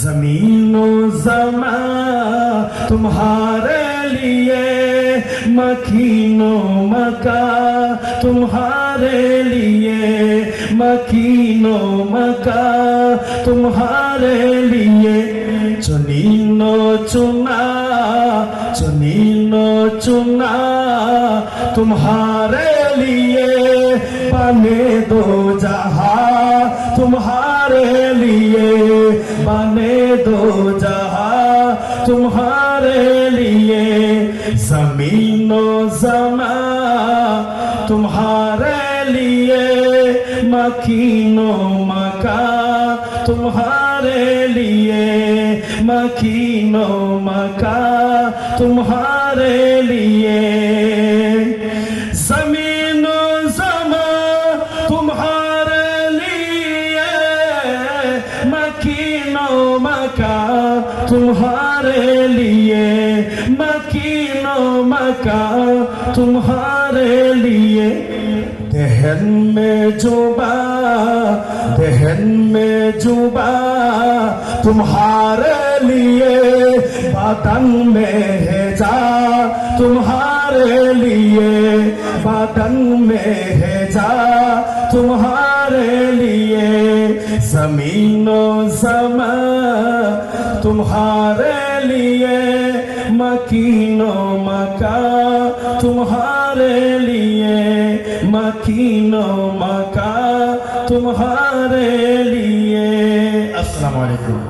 जमीनो जमा, तुम्हारे लिए मकीनो मका तुम्हारे लिए मकीनो मका तुम्हारे लिए चुनीनो चुना चुनीनो चुना। तुम्हारे लिए बने दो जहा बने दो जहा तुम्हारे लिए जमीनो जमा तुम्हारे लिए मकीनो मका तुम्हारे लिए मकीनो मका तुम्हारे लिए मका तुम्हारे लिए मकीनो मका तुम्हारे लिए। दहन में जुबा, दहन में जुबा तुम्हारे लिए। बातन में है जा तुम्हारे लिए। बातन में है जा तुम्हारे लिए। जमीनो समा तुम्हारे लिए मकीनो मका तुम्हारे लिए मकीनो मका तुम्हारे लिए अस्सलाम वालेकुम